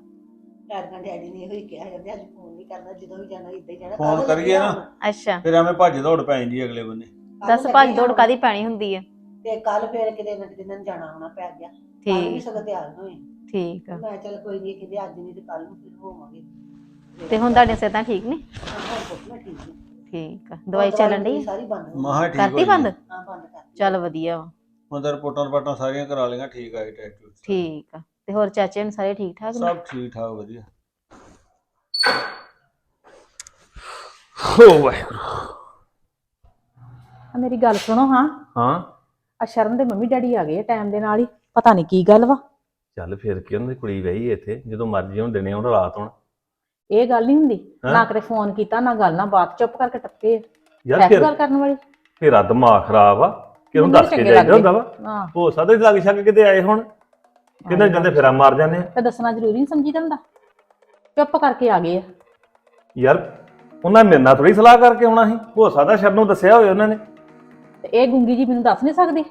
S3: ਡੈਡੀ ਡੈਡੀ ਨੇ ਇਹੋ ਹੀ ਕਿਹਾ ਜਾਂਦੇ ਅੱਜ ਫੋਨ ਨਹੀਂ ਕਰਨਾ ਜਦੋਂ ਵੀ ਜਾਣਾ ਇੱਦਾਂ ਹੀ ਜਾਣਾ
S4: ਫੋਨ
S3: ਕੱਲ੍ਹ
S4: ਕਰੀਏ ਨਾ।
S6: ਅੱਛਾ।
S4: ਫਿਰ ਐਵੇਂ ਭੱਜ ਦੌੜ ਪੈ ਜਾਂਦੀ ਅਗਲੇ ਬੰਨੇ।
S3: ਕੱਲ੍ਹ
S6: ਦੱਸ
S3: ਲੱਗੇ
S6: ਭੱਜ ਦੌੜ
S3: ਆਉਣਾ।
S6: ਕਾਦੀ ਪੈਣੀ ਹੁੰਦੀ ਆ
S3: ਤੇ ਕੱਲ ਫੇਰ ਕਿਤੇ ਨਾ ਕਿਤੇ ਨੂੰ ਜਾਣਾ ਆਉਣਾ ਪੈ ਗਿਆ। ਕੱਲ ਵੀ
S6: ਠੀਕ।
S3: ਸਗੋਂ ਤਿਆਰ ਹੋਏ।
S6: ਠੀਕ ਆ।
S3: ਮੈਂ ਚੱਲ ਕੋਈ ਨਹੀਂ ਕਹਿੰਦੇ ਅੱਜ ਨਹੀਂ ਤੇ ਕੱਲ ਨੂੰ ਫਿਰ ਹੋਵਾਂਗੇ।
S6: ਤੇ ਹੁਣ ਤੁਹਾਡੀਆਂ ਸਿਹਤਾਂ ਠੀਕ ਨੇ?
S3: ਹਾਂ ਠੀਕ ਹਾਂ।
S6: ਠੀਕ ਆ। ਦਵਾਈ ਚੱਲਣ ਡਈ?
S3: ਸਾਰੀ ਬੰਦ ਹੋ ਗਈ।
S4: ਮਹਾ ਠੀਕ
S6: ਕਰਤੀ
S4: ਹੋਈ
S6: ਬੰਦ?
S3: ਹਾਂ ਬੰਦ ਕਰ
S6: ਚੱਲ ਵਧੀਆ ਵਾ।
S4: ਰਿਪੋਰਟਾਂ ਰਪਾਟਾਂ ਸਾਰੀਆਂ ਕਰਾ ਲਈਆਂ ਠੀਕ ਆਏ ਟੈਸਟ
S6: ਠੀਕ ਆ। ਤੇ ਹੋਰ ਚਾਚੇ ਨੂੰ ਸਾਰੇ ਠੀਕ ਠਾਕ ਨੇ?
S4: ਸਭ ਠੀਕ ਠਾਕ ਵਧੀਆ। ਹੋ ਵਾਹਿਗੁਰੂ।
S5: ਆ ਮੇਰੀ ਗੱਲ ਸੁਣੋ ਹਾਂ।
S8: ਹਾਂ।
S5: ਆ ਸ਼ਰਨ ਦੇ ਮੰਮੀ ਡੈਡੀ ਆ ਗਏ ਆ ਟਾਈਮ ਦੇ ਨਾਲ ਹੀ। ਪਤਾ ਨਹੀਂ ਕੀ ਗੱਲ ਵਾ।
S8: ਚੱਲ ਫਿਰ ਕੀ ਉਹਨਾਂ ਦੀ ਕੁੜੀ ਵਹੀ ਇੱਥੇ। ਜਦੋਂ ਮਰਜ਼ੀ ਹੁਣ ਦਿਨੇ ਹੁਣ ਰਾਤ ਹੁਣ
S5: ਇਹ ਗੱਲ ਨਹੀਂ ਹੁੰਦੀ।
S8: ਹੈਂ?
S5: ਨਾ ਕਰੇ ਫੋਨ ਕੀਤਾ ਨਾ ਗੱਲ ਨਾ ਬਾਤ। ਚੁੱਪ ਕਰਕੇ ਟੱਪੇ
S8: ਯਾਰ
S5: ਹੈ
S8: ਫਿਰ
S5: ਗੱਲ ਕਰਨ ਵਾਲੀ।
S8: ਤੇਰਾ ਦਿਮਾਗ ਖਰਾਬ ਆ। ਕਿਉਂ
S5: ਮੈਨੂੰ
S8: ਦੱਸ ਕੇ
S5: ਚੰਗੇ
S8: ਜਾਈਦਾ
S5: ਲੱਗਦੇ।
S8: ਹੁੰਦਾ ਵਾ?
S5: ਹਾਂ।
S8: ਹੋ ਸਕਦਾ ਲੱਗ ਛੱਕ ਕਿਤੇ ਆਏ ਹੁਣ। ਕਿੰਨੇ ਜਾਂਦੇ ਫੇਰਾ ਮਾਰ ਜਾਂਦੇ ਆ।
S5: ਤੇ ਦੱਸਣਾ ਜ਼ਰੂਰੀ ਨਹੀਂ ਸਮਝੀ ਦਿੰਦਾ ਚੁੱਪ ਕਰਕੇ ਆ ਗਏ ਆ।
S8: ਯਾਰ ਉਹਨਾਂ ਮੇਰੇ ਨਾਲ ਥੋੜੀ ਸਲਾਹ ਕਰਕੇ ਆਉਣਾ ਸੀ। ਹੋ ਸਕਦਾ ਸ਼ਰਨ ਨੂੰ ਦੱਸਿਆ ਹੋਵੇ ਉਹਨਾਂ ਨੇ।
S5: ਤੇ ਇਹ ਗੁੰਗੀ ਜੀ ਮੈਨੂੰ ਦੱਸ ਨਹੀਂ ਸਕਦੀ।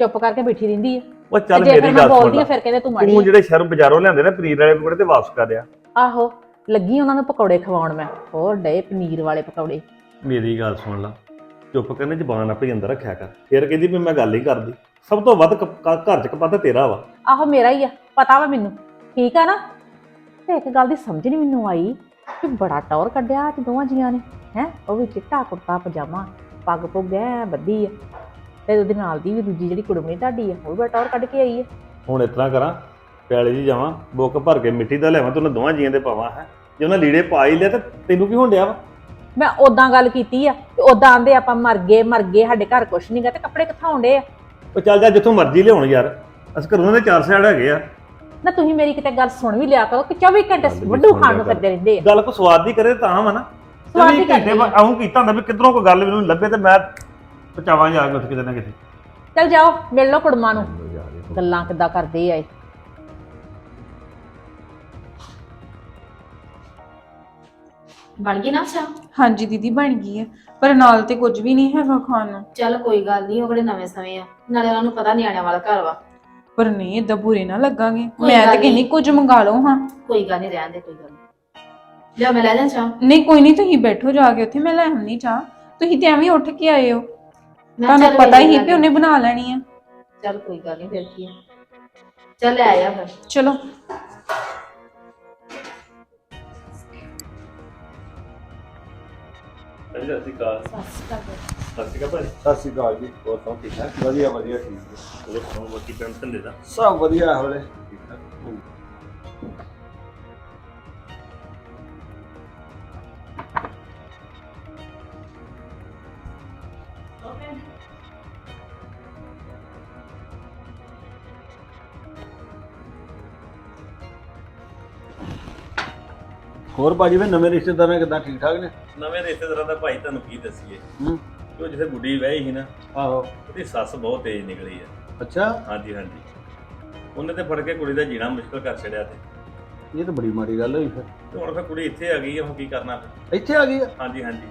S5: ਚੁੱਪ ਕਰਕੇ ਬੈਠੀ ਰਹਿੰਦੀ ਆ।
S8: ਉਹ ਚੱਲ ਮੇਰੀ ਗੱਲ ਸੁਣ
S5: ਬੋਲਦੀ ਆ
S8: ਲੈ।
S5: ਫਿਰ ਕਹਿੰਦੇ ਤੂੰ ਮਾੜੀ
S8: ਤੂੰ
S5: ਆ।
S8: ਜਿਹੜੇ ਸ਼ਰਨ ਬਾਜ਼ਾਰੋਂ ਲਿਆਂਦੇ ਨੇ ਪਨੀਰ ਵਾਲੇ ਪਕੌੜੇ ਤੇ ਵਾਪਸ ਕਰ ਆ।
S5: ਆਹੋ। ਲੱਗੀ ਉਹਨਾਂ ਨੂੰ ਪਕੌੜੇ ਖਵਾਉਣ ਮੈਂ। ਹੋਰ ਡੇ ਪਨੀਰ ਵਾਲੇ ਪਕੌੜੇ।
S8: ਮੇਰੀ ਗੱਲ ਸੁਣ ਲਾ। ਚੁੱਪ ਕਰਨੇ ਜ਼ਬਾਨ ਆਪੇ ਅੰਦਰ ਰੱਖਿਆ ਕਰ। ਫਿਰ ਕਹਿੰਦੀ ਵੀ ਮੈਂ ਗੱਲ ਹੀ ਕਰਦੀ। ਸਭ ਤੋਂ ਵੱਧ ਕ- ਕ- ਘਰ ਚ ਕਪੱਤ ਤੇਰਾ ਵਾ।
S5: ਆਹੋ ਮੇਰਾ ਹੀ ਆ। ਪਤਾ ਵਾ ਮੈਨੂੰ। ਠੀਕ ਆ ਨਾ? ਤੇ ਇੱਕ ਗੱਲ ਦੀ ਸਮਝ ਨਹੀਂ ਮੈਨੂੰ ਆਈ ਕਿ ਬੜਾ ਟੌਰ ਕੱਢਿਆ ਅੱਜ ਦੋਵਾਂ ਜੀਆਂ ਨੇ। ਹੈ? ਉਹ ਵੀ ਚਿੱਟਾ ਕੁੜਤਾ ਪਜਾਮਾ ਪੱਗ ਪੁੱਗ ਐ ਬੱਧੀ ਆ ਤੇ ਉਹਦੇ ਨਾਲ ਦੀ ਵੀ ਦੂਜੀ ਜਿਹੜੀ ਕੁੜਮਣੀ ਤੁਹਾਡੀ ਆ ਉਹ ਵੀ ਬੜਾ ਟੌਰ ਕੱਢ ਕੇ ਆਈ ਆ
S8: ਹੁਣ ਇਤਨਾ ਕਰਾਂ ਪਿਆਲੇ ਜੀ ਜਾਵਾਂ ਬੁੱਕ ਭਰ ਕੇ ਮਿੱਟੀ ਦਾ ਲਿਆਵਾਂ ਤੇ ਉਹਨਾਂ ਦੋਵਾਂ ਜੀਆਂ ਦੇ ਪਾਵਾਂ ਹੈ। ਜੇ ਉਹਨਾਂ ਲੀੜੇ ਪਾ ਹੀ ਲਿਆ ਤੇ ਤੈਨੂੰ ਕੀ ਹੋਣ ਡਿਆ ਵਾ?
S5: ਮੈਂ ਉਦਾਂ ਗੱਲ ਕੀਤੀ ਆ ਤੇ ਉਦਾਂ ਆਂਦੇ ਆਪਾਂ ਮਰ ਗਏ ਮਰ ਗਏ ਸਾਡੇ ਘਰ ਕੁਛ ਨਹੀਂਗਾ ਤੇ ਕੱਪੜੇ ਕਿੱਥੋਂ ਆਉਂਦੇ ਆ?
S8: ਉਹ ਚੱਲ ਜਾ ਜਿੱਥੋਂ ਮਰਜ਼ੀ ਲਿਆਉਣ ਯਾਰ। ਅਸੀਂ ਘਰੋਂ ਦੇ ਚਾਰ ਸਾਈਡ ਹੈਗੇ ਆ।
S5: ਨਾ ਤੁਸੀਂ ਮੇਰੀ ਕਿਤੇ ਗੱਲ ਸੁਣ ਵੀ ਲਿਆ ਕਰੋ ਕਿ 24 ਘੰਟੇ ਵੱਡੂ ਖਾਣ ਨੂੰ ਕਰਦੇ ਰਹਿੰਦੇ ਆ।
S8: ਗੱਲ ਕੋ ਸਵਾਦ ਦੀ ਕਰੇ ਤਾਂ ਵਾ ਨਾ।
S5: ਸਵਾਦ ਦੀ ਆ।
S8: ਆਉਂ ਕੀਤਾ ਹੁੰਦਾ ਵੀ ਕਿਧਰੋਂ ਕੋਈ ਗੱਲ ਮੈਨੂੰ ਲੱਭੇ ਤੇ ਮੈਂ ਪਚਾਵਾਂ ਜਾ ਕੇ ਉੱਥੇ ਕਿਤੇ ਨਾ ਕਿਤੇ।
S5: ਚੱਲ ਜਾਓ ਮਿਲ ਲਓ ਕੁੜਮਾਂ ਨੂੰ। ਗੱਲਾਂ ਕਿੱਦਾਂ ਕਰਦੇ ਆ ਇਹ।
S9: ਬਣ ਗਈ ਨਾ ਚਾਹ
S7: ਹਾਂਜੀ ਦੀਦੀ ਬਣ ਗਈ ਹੈ ਪਰ ਨਾਲ ਤੇ ਕੁਝ ਵੀ ਨਹੀਂ ਹੈਗਾ ਖਾਣ ਨੂੰ।
S9: ਚੱਲ ਕੋਈ ਗੱਲ ਨਹੀਂ ਉਹ ਕਿਹੜੇ ਨਵੇਂ ਸਮੇਂ ਆ। ਨਾਲੇ ਉਹਨਾਂ ਨੂੰ ਪਤਾ ਨਿਆਣਿਆਂ ਵਾਲਾ ਘਰ ਵਾ।
S7: ਪਰ ਨਹੀਂ ਏਦਾਂ ਬੁਰੇ ਨਾ ਲੱਗਾਂਗੇ।
S9: ਕੋਈ
S7: ਮੈਂ
S9: ਗੱਲ
S7: ਤਾਂ
S9: ਨਹੀਂ।
S7: ਕੁਝ ਮੰਗਾ ਲਓ ਹਾਂ।
S9: ਕੋਈ ਗੱਲ ਨਹੀਂ ਰਹਿਣ ਦੇ ਕੋਈ ਗੱਲ ਨਹੀਂ। ਲਿਆ ਮੈਂ ਲੈ ਜਾਂ ਚਾਹ?
S7: ਨਹੀਂ ਕੋਈ ਨਹੀਂ ਤੁਸੀਂ ਬੈਠੋ ਜਾ ਕੇ ਉੱਥੇ ਮੈਂ ਲੈ ਆਉਣੀ ਚਾਹ। ਤੁਸੀਂ ਤੇ ਐਵੇਂ ਉੱਠ ਕੇ ਆਏ ਹੋ।
S9: ਮੈਂ
S7: ਤੁਹਾਨੂੰ
S9: ਚੱਲ
S7: ਪਤਾ
S9: ਵੇਖ
S7: ਹੀ। ਕਿ ਉਹਨੇ ਬਣਾ ਲੈਣੀ ਆ।
S9: ਚੱਲ ਕੋਈ ਗੱਲ ਨਹੀਂ ਫਿਰ ਕੀ ਆ। ਚੱਲ ਲੈ ਆਇਆ ਫਿਰ।
S7: ਚਲੋ।
S8: ਸਤਿ ਸ਼੍ਰੀ ਅਕਾਲ। ਸਤਿ ਸ਼੍ਰੀ ਅਕਾਲ ਭਾਜੀ।
S4: ਸਤਿ ਸ਼੍ਰੀ ਅਕਾਲ ਜੀ ਹੋਰ ਸਭ ਠੀਕ ਠਾਕ? ਵਧੀਆ ਵਧੀਆ ਠੀਕ। ਹੈ
S8: ਹੋਰ ਸੁਣਾਓ ਬਾਕੀ ਪਿੰਡ ਧੰਦੇ ਦਾ?
S4: ਸਭ ਵਧੀਆ ਹੋਰੇ। ਠੀਕ ਠਾਕ ਹੋਰ ਬਾਜੀ ਵੇ ਨਵੇਂ ਰਿਸ਼ਤੇਦਾਰਾਂ ਕਿਦਾਂ? ਠੀਕ ਠਾਕ ਨੇ?
S8: ਨਵੇਂ ਰਿਸ਼ਤੇਦਾਰਾਂ ਦਾ ਭਾਈ ਤੁਹਾਨੂੰ ਕੀ ਦੱਸੀਏ?
S4: ਹੂੰ।
S8: ਕਿ ਉਹ ਜਿੱਥੇ ਗੁੱਡੀ ਵਹੀ ਸੀ ਨਾ
S4: ਆਹੋ।
S8: ਉਹਦੀ ਸੱਸ ਬਹੁਤ ਤੇਜ਼ ਨਿਕਲੀ ਆ।
S4: ਅੱਛਾ।
S8: ਹਾਂਜੀ ਹਾਂਜੀ। ਉਹਨੇ ਤੇ ਫੜ ਕੇ ਕੁੜੀ ਦਾ ਜੀਣਾ ਮੁਸ਼ਕਲ ਕਰ ਛੜਿਆ ਤੇ।
S4: ਇਹ ਤਾਂ ਬੜੀ ਮਾੜੀ ਗੱਲ ਹੋਈ ਫਿਰ।
S8: ਤੇ ਹੁਣ ਫਿਰ ਕੁੜੀ ਇੱਥੇ ਆ ਗਈ ਆ ਹੁਣ ਕੀ ਕਰਨਾ ਫਿਰ?
S4: ਇੱਥੇ ਆ ਗਈ ਆ?
S8: ਹਾਂਜੀ ਹਾਂਜੀ।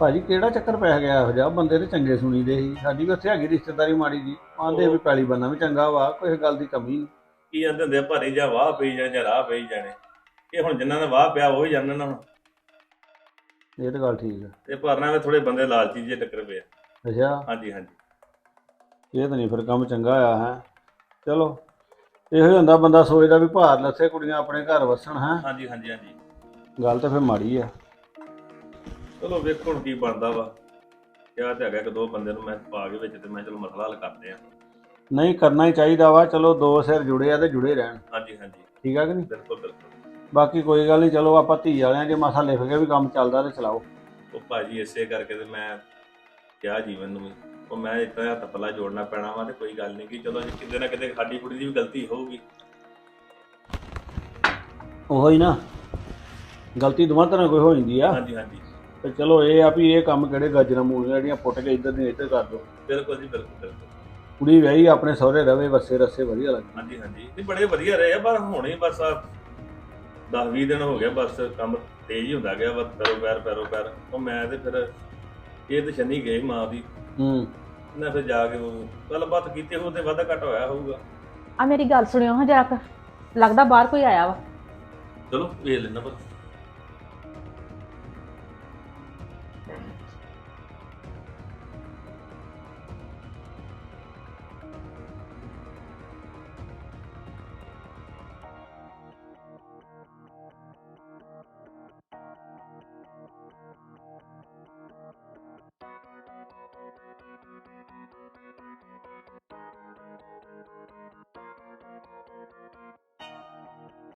S4: ਭਾਜੀ ਕਿਹੜਾ ਚੱਕਰ ਪੈ ਗਿਆ ਇਹੋ ਜਿਹਾ? ਬੰਦੇ ਤੇ ਚੰਗੇ ਸੁਣੀ ਦੇ ਸੀ। ਸਾਡੀ ਵੀ ਉੱਥੇ ਹੈਗੀ ਰਿਸ਼ਤੇਦਾਰੀ ਮਾੜੀ ਜੀ। ਆਂਦੇ ਵੀ ਪੈਲੀ ਬੰਨਾ ਵੀ ਚੰਗਾ ਵਾ ਕੋਈ ਗੱਲ ਦੀ ਕਮੀ ਨਹੀਂ।
S8: ਕੀ ਜਾਂਦੇ ਹੁੰਦੇ ਆ, ਭਾਰੇ ਜਾਂ ਵਾਹ ਪਈ ਜਾਣੇ ਜਾਂ ਰਾਹ ਪਈ ਜਾਣੇ। ਇਹ ਹੁਣ ਜਿਨ੍ਹਾਂ ਨੇ ਵਾਹ ਪਿਆ ਉਹ ਹੀ ਜਾਣਨ ਹੁਣ।
S4: ਇਹ ਤਾਂ ਗੱਲ ਠੀਕ ਆ।
S8: ਤੇ ਭਰਨਾ ਵਿੱਚ ਥੋੜੇ ਬੰਦੇ ਲਾਲਚੀ ਜਿਹੇ ਟੱਕਰ ਪਏ ਆ।
S4: ਅੱਛਾ?
S8: ਹਾਂਜੀ ਹਾਂਜੀ।
S4: ਇਹ ਤਾਂ ਨਹੀਂ ਫਿਰ ਕੰਮ ਚੰਗਾ ਆ ਹੈ। ਚਲੋ ਇਹੋ ਹੀ ਹੁੰਦਾ ਬੰਦਾ ਸੋਚਦਾ ਵੀ ਭਾਰ ਲੱਥੇ ਕੁੜੀਆਂ ਆਪਣੇ ਘਰ ਵਸਣ ਹੈ।
S8: ਹਾਂਜੀ ਹਾਂਜੀ ਹਾਂਜੀ।
S4: ਗੱਲ ਤਾਂ ਫਿਰ ਮਾੜੀ ਆ।
S8: ਚਲੋ ਵੇਖੋ ਹੁਣ ਕੀ ਬਣਦਾ ਵਾ। ਕਿਹਾ ਤੇ ਹੈਗਾ ਕਿ ਦੋ ਬੰਦੇ ਨੂੰ ਮੈਂ ਪਾ ਕੇ ਵਿੱਚ ਤੇ ਮੈਂ ਚਲੋ ਮਸਲਾ ਹੱਲ ਕਰਦੇ ਆ।
S4: ਨਹੀਂ ਕਰਨਾ ਹੀ ਚਾਹੀਦਾ ਵਾ। ਚਲੋ ਦੋ ਸਿਰ ਜੁੜੇ ਆ ਤੇ ਜੁੜੇ ਰਹਿਣ।
S8: ਹਾਂਜੀ ਹਾਂਜੀ।
S4: ਠੀਕ ਆ ਕਿ ਨਹੀਂ?
S8: ਬਿਲਕੁਲ ਬਿਲਕੁਲ।
S4: ਬਾਕੀ ਕੋਈ ਗੱਲ ਨਹੀਂ ਚਲੋ ਆਪਾਂ ਧੀ ਵਾਲਿਆਂ ਜੇ ਮਸਾ ਲਿਖ ਕੇ ਵੀ ਕੰਮ ਚੱਲਦਾ ਤੇ ਚਲਾਓ।
S8: ਉਹ ਭਾਜੀ ਇਸੇ ਕਰਕੇ ਤੇ ਮੈਂ ਕਿਹਾ ਜੀਵਨ ਨੂੰ ਵੀ ਉਹ ਮੈਂ ਇਤਨਾ ਹੱਥ ਪੱਲਾ ਜੋੜਨਾ ਪੈਣਾ ਵਾ ਤੇ ਕੋਈ ਗੱਲ ਨਹੀਂ ਕਿ ਚਲੋ ਜੇ ਕਿਤੇ ਨਾ ਕਿਤੇ ਸਾਡੀ ਕੁੜੀ ਦੀ ਵੀ ਗਲਤੀ ਹੋਊਗੀ।
S4: ਉਹੋ ਹੀ ਨਾ। ਗਲਤੀ ਦੋਵਾਂ ਤਰ੍ਹਾਂ ਕੋਈ ਹੋ ਜਾਂਦੀ ਆ।
S8: ਹਾਂਜੀ ਹਾਂਜੀ।
S4: ਤੇ ਚਲੋ ਇਹ ਆ ਵੀ ਇਹ ਕੰਮ ਕਿਹੜੇ ਗਾਜਰਾਂ ਮੂਲੀਆਂ ਜਿਹੜੀਆਂ ਪੁੱਟ ਕੇ ਇੱਧਰ ਦੀਆਂ ਇੱਧਰ ਕਰ ਦੋ।
S8: ਬਿਲਕੁਲ ਜੀ ਬਿਲਕੁਲ ਬਿਲਕੁਲ।
S4: ਕੁੜੀ ਵਿਆਹੀ ਆਪਣੇ ਸਹੁਰੇ ਰਵੇ ਵਸੇ ਰਸੇ ਵਧੀਆ ਲੱਗੇ
S8: ਹਾਂਜੀ ਹਾਂਜੀ। ਇਹ ਬੜੇ ਵਧੀਆ ਰਹੇ ਆ ਪਰ ਹੁਣ ਬਸ ਆ 10 20 ਦਿਨ ਹੋ ਗਏ ਬਸ ਕੰਮ ਤੇਜ਼ ਹੀ ਹੁੰਦਾ ਗਿਆ ਬਸ ਪੈਰੋ ਪੈਰ ਪੈਰੋ ਪੈਰ। ਉਹ ਮੈਂ ਤੇ ਫਿਰ ਇਹ ਤੇ ਸ਼ਨੀ ਗਈ ਮਾਂ ਦੀ।
S4: ਹੂੰ।
S8: ਨਾ ਫਿਰ ਜਾ ਕੇ ਉਹ ਗੱਲਬਾਤ ਕੀਤੀ ਉਹ ਤੇ ਵਾਧਾ ਘਟ ਹੋਇਆ ਹੋਊਗਾ।
S5: ਆ ਮੇਰੀ ਗੱਲ ਸੁਣਿਓ ਹਾਂ ਜਰਾ ਲੱਗਦਾ ਬਾਹਰ ਕੋਈ ਆਇਆ ਵਾ।
S8: ਚਲੋ ਵੇਖ ਲੈਣਾ ਪਰ